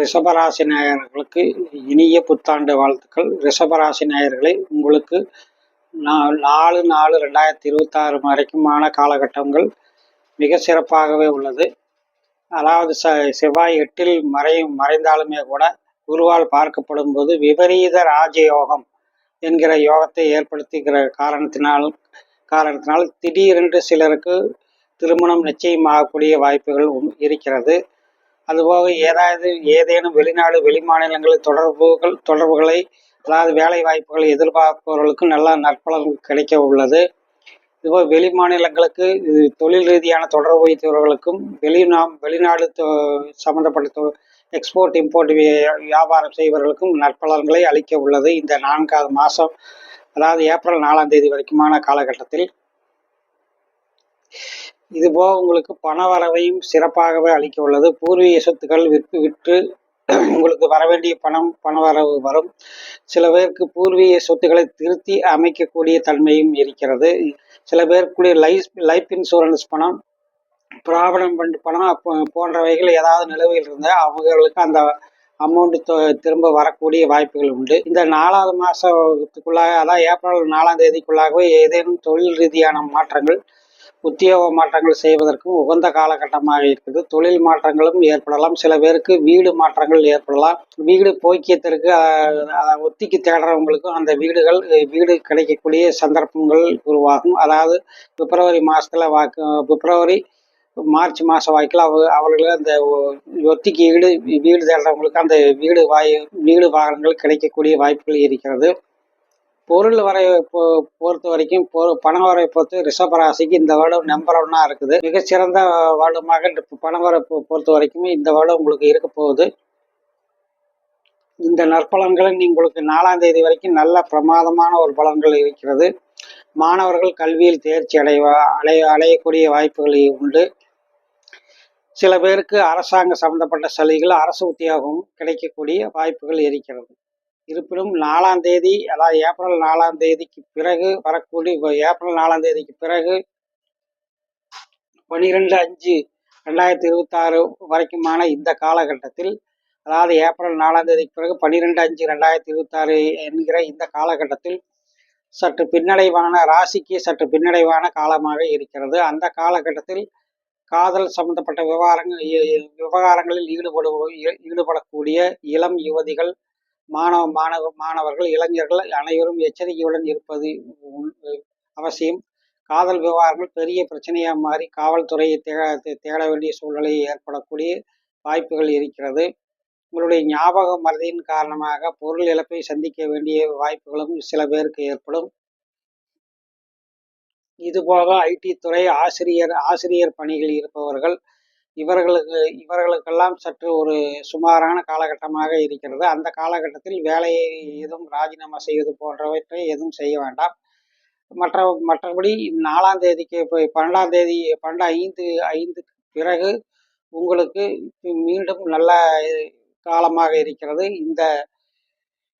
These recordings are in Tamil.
ரிஷபராசி நேயர்களுக்கு இனிய புத்தாண்டு வாழ்த்துக்கள். ரிஷபராசி நேயர்களை உங்களுக்கு நாலு நாலு ரெண்டாயிரத்தி இருபத்தாறு வரைக்குமான காலகட்டங்கள் மிக சிறப்பாகவே உள்ளது. அதாவது ச செவ்வாய் எட்டில் மறை மறைந்தாலுமே கூட குருவால் பார்க்கப்படும் போது விபரீத ராஜயோகம் என்கிற யோகத்தை ஏற்படுத்துகிற காரணத்தினால் காரணத்தினால் திடீரென்று சிலருக்கு திருமணம் நிச்சயமாகக்கூடிய வாய்ப்புகள் இருக்கிறது. அதுபோக ஏதாவது ஏதேனும் வெளிநாடு வெளிமாநிலங்களில் தொடர்புகள் தொடர்புகளை அதாவது வேலை வாய்ப்புகளை எதிர்பார்ப்பவர்களுக்கு நல்ல நற்பலன் கிடைக்க உள்ளது. இதுபோல் வெளி மாநிலங்களுக்கு இது தொழில் ரீதியான தொடர்பு வைத்தவர்களுக்கும் வெளிநா வெளிநாடு சம்மந்தப்பட்ட எக்ஸ்போர்ட் இம்போர்ட் வியாபாரம் செய்பவர்களுக்கும் நற்பலன்களை அளிக்க உள்ளது. இந்த நான்காவது மாதம் அதாவது ஏப்ரல் நாலாம் தேதி வரைக்குமான காலகட்டத்தில். இதுபோக உங்களுக்கு பண வரவையும் சிறப்பாகவே அளிக்க உள்ளது பூர்வீக சொத்துக்கள் விற்று விற்று உங்களுக்கு வர வேண்டிய பணம் பண வரவு வரும். சில பேருக்கு பூர்வீக சொத்துக்களை திருத்தி அமைக்கக்கூடிய தன்மையும் இருக்கிறது. சில பேருக்குரிய லைஃப் லைஃப் இன்சூரன்ஸ் பணம் ப்ராப்ளம் பண்ட் பணம் போன்றவைகள் ஏதாவது நிலவில் இருந்தால் அவங்களுக்கு அந்த அமௌண்ட் திரும்ப வரக்கூடிய வாய்ப்புகள் உண்டு. இந்த நாலாவது மாதத்துக்குள்ளாக அதாவது ஏப்ரல் நாலாம் தேதிக்குள்ளாகவே ஏதேனும் தொழில் ரீதியான மாற்றங்கள் உத்தியோக மாற்றங்கள் செய்வதற்கும் உகந்த காலகட்டமாக இருக்குது. தொழில் மாற்றங்களும் ஏற்படலாம். சில பேருக்கு வீடு மாற்றங்கள் ஏற்படலாம். வீடு போக்கியத்திற்கு ஒத்திக்கு தேடுறவங்களுக்கும் அந்த வீடுகள் வீடு கிடைக்கக்கூடிய சந்தர்ப்பங்கள் உருவாகும். அதாவது பிப்ரவரி மாதத்தில் வாக்கு பிப்ரவரி மார்ச் மாதம் வாய்க்கில் அவ அவர்களுக்கு அந்த ஒத்திக்கு வீடு வீடு தேடுறவங்களுக்கு அந்த வீடு வாய் வீடு வாகனங்கள் கிடைக்கக்கூடிய வாய்ப்புகள் இருக்கிறது. பொருள் வரை பொறுத்த வரைக்கும் பணம் வரை பொறுத்து ரிஷபராசிக்கு இந்த வருடம் நம்பர் ஒன்னா இருக்குது. மிகச்சிறந்த வருடமாக பணம் வரை பொறுத்த வரைக்கும் இந்த வருடம் உங்களுக்கு இருக்க போகுது. இந்த நற்பலன்களை உங்களுக்கு நாலாம் தேதி வரைக்கும் நல்ல பிரமாதமான ஒரு பலன்கள் இருக்கிறது. மாணவர்கள் கல்வியில் தேர்ச்சி அடைவா அடைய அடையக்கூடிய வாய்ப்புகள் உண்டு. சில பேருக்கு அரசாங்க சம்பந்தப்பட்ட சலுகைகள் அரசு உத்தியோகம் கிடைக்கக்கூடிய வாய்ப்புகள் இருக்கிறது. இருப்பினும் நாலாம் தேதி அதாவது ஏப்ரல் நாலாம் தேதிக்கு பிறகு வரக்கூடிய ஏப்ரல் நாலாம் தேதிக்கு பிறகு பனிரெண்டு அஞ்சு ரெண்டாயிரத்தி இருபத்தாறு வரைக்குமான இந்த காலகட்டத்தில் அதாவது ஏப்ரல் நாலாம் தேதிக்கு பிறகு பன்னிரெண்டு அஞ்சு ரெண்டாயிரத்தி இருபத்தாறு என்கிற இந்த காலகட்டத்தில் சற்று பின்னடைவான ராசிக்கு சற்று பின்னடைவான காலமாக இருக்கிறது. அந்த காலகட்டத்தில் காதல் சம்பந்தப்பட்ட விவகாரங்கள் விவகாரங்களில் ஈடுபடு ஈடுபடக்கூடிய இளம் யுவதிகள் மாணவ மாணவ மாணவர்கள் இளைஞர்கள் அனைவரும் எச்சரிக்கையுடன் இருப்பது அவசியம். காதல் விவகாரங்கள் பெரிய பிரச்சனையாக மாறி காவல்துறையை தேட தேட வேண்டிய சூழ்நிலை ஏற்படக்கூடிய வாய்ப்புகள் இருக்கிறது. உங்களுடைய ஞாபக மறதியின் காரணமாக பொருள் இழப்பை சந்திக்க வேண்டிய வாய்ப்புகளும் சில பேருக்கு ஏற்படும். இதுபோக ஐடி துறை ஆசிரியர் ஆசிரியர் பணிகள் இருப்பவர்கள் இவர்களுக்கு இவர்களுக்கெல்லாம் சற்று ஒரு சுமாரான காலகட்டமாக இருக்கிறது. அந்த காலகட்டத்தில் வேலையை எதுவும் ராஜினாமா செய்வது போன்றவற்றை எதுவும் செய்ய வேண்டாம். மற்ற மற்றபடி நாலாம் தேதிக்கு இப்போ பன்னெண்டாம் தேதி பன்னெண்டு ஐந்து ஐந்துக்கு பிறகு உங்களுக்கு மீண்டும் நல்ல காலமாக இருக்கிறது. இந்த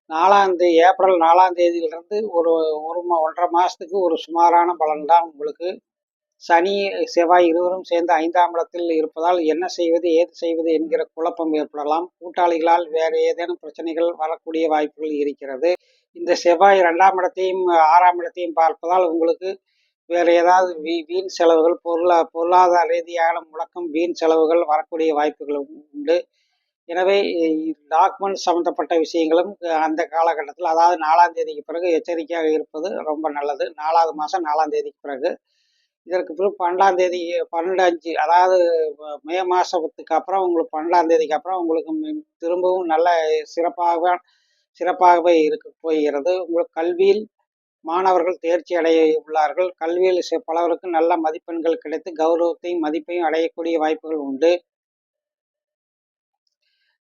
நாலாம் தேதி ஏப்ரல் நாலாம் தேதியிலிருந்து ஒரு ஒரு ஒன்றரை மாதத்துக்கு ஒரு சுமாரான பலன் தான் உங்களுக்கு சனி செவ்வாய் இருவரும் சேர்ந்து ஐந்தாம் இடத்தில் இருப்பதால் என்ன செய்வது ஏது செய்வது என்கிற குழப்பம் ஏற்படலாம். கூட்டாளிகளால் வேறு ஏதேனும் பிரச்சனைகள் வரக்கூடிய வாய்ப்புகள் இருக்கிறது. இந்த செவ்வாய் ரெண்டாம் இடத்தையும் ஆறாம் இடத்தையும் பார்ப்பதால் உங்களுக்கு வேறு ஏதாவது வீ வீண் செலவுகள் பொருளா பொருளாதார ரீதியான முழக்கம் வீண் செலவுகள் வரக்கூடிய வாய்ப்புகள் உண்டு. எனவே டாக்குமெண்ட் சம்மந்தப்பட்ட விஷயங்களும் அந்த காலகட்டத்தில் அதாவது நாலாம் தேதிக்கு பிறகு எச்சரிக்கையாக இருப்பது ரொம்ப நல்லது. நாலாவது மாதம் நாலாம் தேதிக்கு பிறகு இதற்கு பிறகு பன்னெண்டாம் தேதி பன்னெண்டு அஞ்சு அதாவது மே மாதத்துக்கு அப்புறம் உங்களுக்கு பன்னெண்டாம் தேதிக்கு அப்புறம் உங்களுக்கு திரும்பவும் நல்ல சிறப்பாக சிறப்பாகவே இருக்க போகிறது. உங்களுக்கு கல்வியில் மாணவர்கள் தேர்ச்சி அடைய உள்ளார்கள். கல்வியில் பலவருக்கும் நல்ல மதிப்பெண்கள் கிடைத்து கௌரவத்தையும் மதிப்பையும் அடையக்கூடிய வாய்ப்புகள் உண்டு.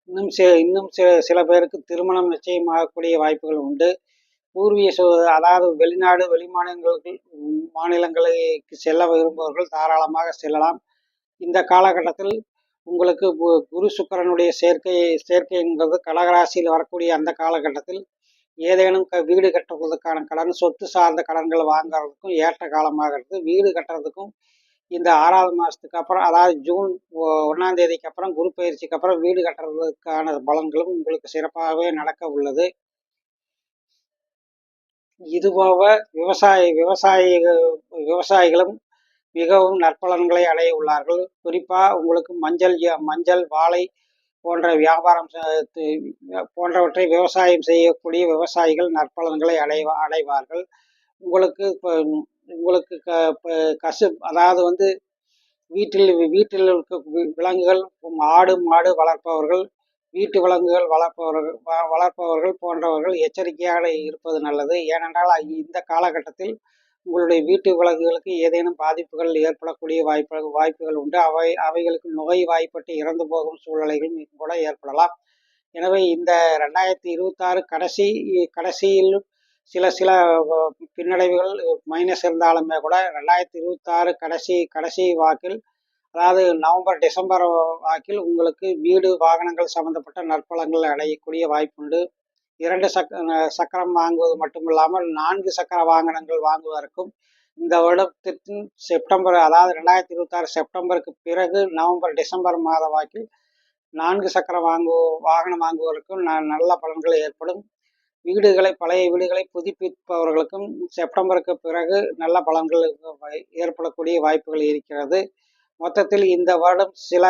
இன்னும் சில இன்னும் சில சில பேருக்கு திருமணம் நிச்சயமாகக்கூடிய வாய்ப்புகள் உண்டு. பூர்வீக அதாவது வெளிநாடு வெளிமாநிலங்களுக்கு மாநிலங்களுக்கு செல்ல விரும்புபவர்கள் தாராளமாக செல்லலாம். இந்த காலகட்டத்தில் உங்களுக்கு குரு சுக்கரனுடைய சேர்க்கை சேர்க்கை என்பது கடகராசியில் வரக்கூடிய அந்த காலகட்டத்தில் ஏதேனும் க வீடு கட்டுவதற்கான கடன் சொத்து சார்ந்த கடன்கள் வாங்குறதுக்கும் ஏற்ற காலமாக இருக்குது வீடு கட்டுறதுக்கும் இந்த ஆறாவது மாதத்துக்கு அப்புறம் அதாவது ஜூன் ஒன்றாம் தேதிக்கு அப்புறம் குரு பயிற்சிக்கு அப்புறம் வீடு கட்டுறதுக்கான பலன்களும் உங்களுக்கு சிறப்பாகவே நடக்க உள்ளது. இதுபோக விவசாய விவசாய விவசாயிகளும் மிகவும் நற்பலன்களை அடைய உள்ளார்கள். குறிப்பாக உங்களுக்கு மஞ்சள் மஞ்சள் வாழை போன்ற வியாபாரம் போன்றவற்றை விவசாயம் செய்யக்கூடிய விவசாயிகள் நற்பலன்களை அடைவா அடைவார்கள். உங்களுக்கு இப்போ உங்களுக்கு க கசு அதாவது வந்து வீட்டில் வீட்டில் இருக்க விலங்குகள் ஆடு மாடு வளர்ப்பவர்கள் வீட்டு விலங்குகள் வளர்ப்பவர்கள் வளர்ப்பவர்கள் போன்றவர்கள் எச்சரிக்கையாக இருப்பது நல்லது. ஏனென்றால் இந்த காலகட்டத்தில் உங்களுடைய வீட்டு விலங்குகளுக்கு ஏதேனும் பாதிப்புகள் ஏற்படக்கூடிய வாய்ப்பு வாய்ப்புகள் உண்டு. அவை அவைகளுக்கு நோய் வாய்ப்பட்டு இறந்து போகும் சூழ்நிலைகளும் கூட ஏற்படலாம். எனவே இந்த ரெண்டாயிரத்தி இருபத்தாறு கடைசி கடைசியில் சில சில பின்னடைவுகள் மைனஸ் இருந்தாலுமே கூட ரெண்டாயிரத்தி இருபத்தாறு கடைசி கடைசி வாக்கில் அதாவது நவம்பர் டிசம்பர் வாக்கில் உங்களுக்கு வீடு வாகனங்கள் சம்மந்தப்பட்ட நற்பலங்கள் அடையக்கூடிய வாய்ப்புண்டு. இரண்டு சக் சக்கரம் வாங்குவது மட்டும் இல்லாமல் நான்கு சக்கர வாகனங்கள் வாங்குவதற்கும் இந்த வருடத்தின் செப்டம்பர் அதாவது ரெண்டாயிரத்தி இருபத்தாறு செப்டம்பருக்கு பிறகு நவம்பர் டிசம்பர் மாத வாக்கில் நான்கு சக்கர வாங்கு வாகனம் வாங்குவதற்கும் நல்ல பலன்கள் ஏற்படும். வீடுகளை பழைய வீடுகளை புதுப்பிப்பவர்களுக்கும் செப்டம்பருக்கு பிறகு நல்ல பலன்கள் ஏற்படக்கூடிய வாய்ப்புகள் இருக்கிறது. மொத்தத்தில் இந்த வருடம் சில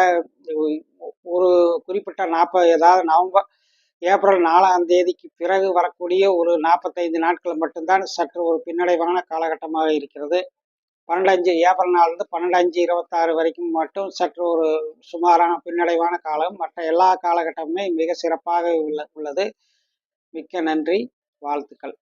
ஒரு குறிப்பிட்ட நாற்பது ஏதாவது நவம்பர் ஏப்ரல் நாலாம் தேதிக்கு பிறகு வரக்கூடிய ஒரு நாற்பத்தைந்து நாட்கள் மட்டும்தான் சற்று ஒரு பின்னடைவான காலகட்டமாக இருக்கிறது. பன்னெண்டு அஞ்சு ஏப்ரல் நாள்லேருந்து பன்னெண்டு அஞ்சு இருபத்தாறு வரைக்கும் மட்டும் சற்று ஒரு சுமாரான பின்னடைவான காலம். மற்ற எல்லா காலகட்டமுமே மிக சிறப்பாக உள்ள உள்ளது. மிக்க நன்றி. வாழ்த்துக்கள்.